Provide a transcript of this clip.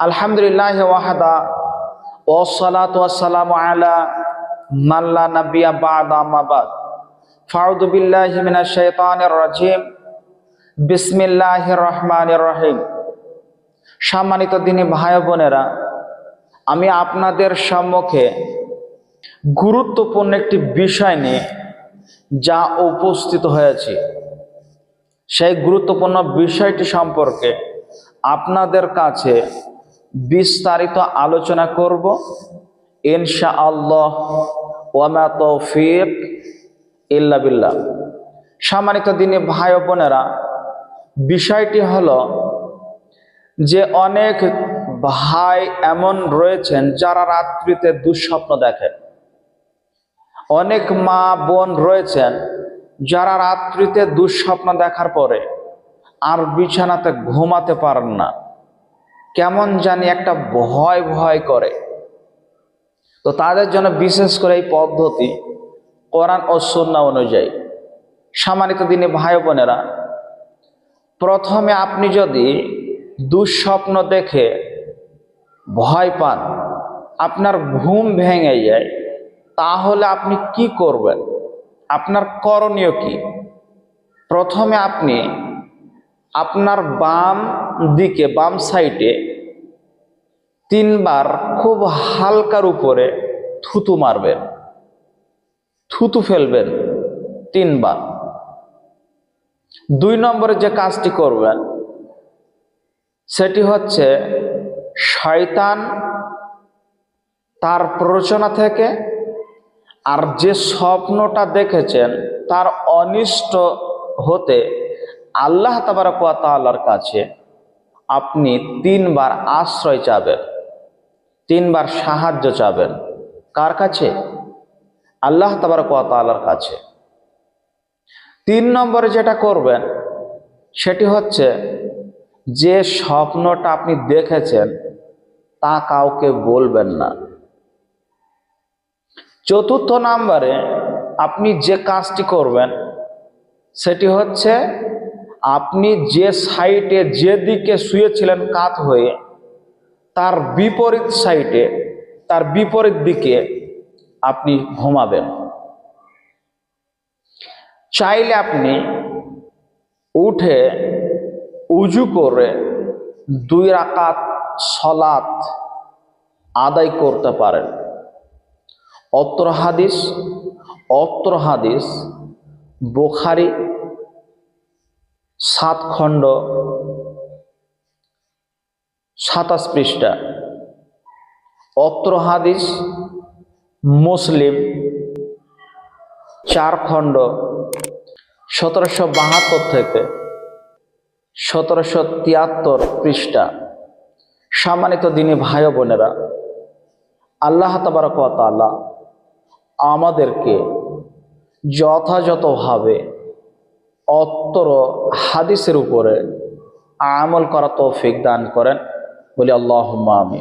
আলহামদুলিল্লাহ ওয়াহাদা ওসালাত ওয়াসালাম আলা মাল্লা নবিয়া বাদ আমাবাদ ফাউদু বিল্লাহি মিনাশ শাইতানির রাজিম। বিসমিল্লাহির রহমানির রহিম। সম্মানিত দিনী ভাই বোনেরা, আমি আপনাদের সম্মুখে গুরুত্বপূর্ণ একটি বিষয় নিয়ে যা উপস্থিত হয়েছে, সেই গুরুত্বপূর্ণ বিষয়টি সম্পর্কে আপনাদের কাছে বিস্তারিত আলোচনা করব। ইনশা আল্লাহ ওয়ামা তৌফিক ইল্লা বিল্লাহ। সম্মানিত দিনী ভাই বোনেরা, বিষয়টি হলো যে অনেক ভাই এমন রয়েছেন যারা রাত্রিতে দুঃস্বপ্ন দেখেন। অনেক মা বোন রয়েছেন যারা রাত্রিতে দুঃস্বপ্ন দেখার পরে আর বিছানাতে ঘুমাতে পারেন না। কেমন জানি একটা ভয় ভয় করে। তো তাদের জন্য বিশেষ করে এই পদ্ধতি কোরআন ও সন্না অনুযায়ী। সম্মানিত দিনে ভাই বোনেরা, প্রথমে আপনি যদি দুঃস্বপ্ন দেখে ভয় পান, আপনার ঘুম ভেঙে যায়, তাহলে আপনি কি করবেন? আপনার করণীয় কি? প্রথমে আপনি আপনার বাম দিকে, বাম সাইডে তিনবার খুব হালকার উপরে থুতু মারবেন। থুতু ফেলবেন তিনবার। দুই নম্বরে যে কাজটি করবেন, সেটি হচ্ছে শয়তান তার প্ররোচনা থেকে আর যে স্বপ্নটা দেখেছেন, তার অনিষ্ট হতে আল্লাহ তাবারকালার কাছে আপনি তিনবার আশ্রয় চাবেন, তিনবার সাহায্য চাবেন। কার কাছে? আল্লাহ তাবারকালার কাছে। তিন নম্বরে যেটা করবেন, সেটি হচ্ছে যে স্বপ্নটা আপনি দেখেছেন, তা কাউকে বলবেন না। চতুর্থ নাম্বারে আপনি যে কাজটি করবেন, সেটি হচ্ছে আপনি যে সাইটে যে দিকে শুয়েছিলেন কাত হয়ে, তার বিপরীত সাইটে, তার বিপরীত দিকে আপনি ঘুমাবেন। চাইলে আপনি উঠে উজু করে দুই রাকাত সলাত আদায় করতে পারেন। অত্র হাদিস অত্র হাদিস, বোখারি সাত খণ্ড সাতাশ পৃষ্ঠা। অত্র হাদিস মুসলিম চার খণ্ড সতেরোশো বাহাত্তর থেকে সতেরোশো তিয়াত্তর পৃষ্ঠা। সম্মানিত দিনী ভাই বোনেরা, আল্লাহ তাবারকাল্লাহ আমাদেরকে যথাযথভাবে অত্তর হাদিসের উপরে আমল করা তৌফিক দান করেন। বলি আল্লাহ আমি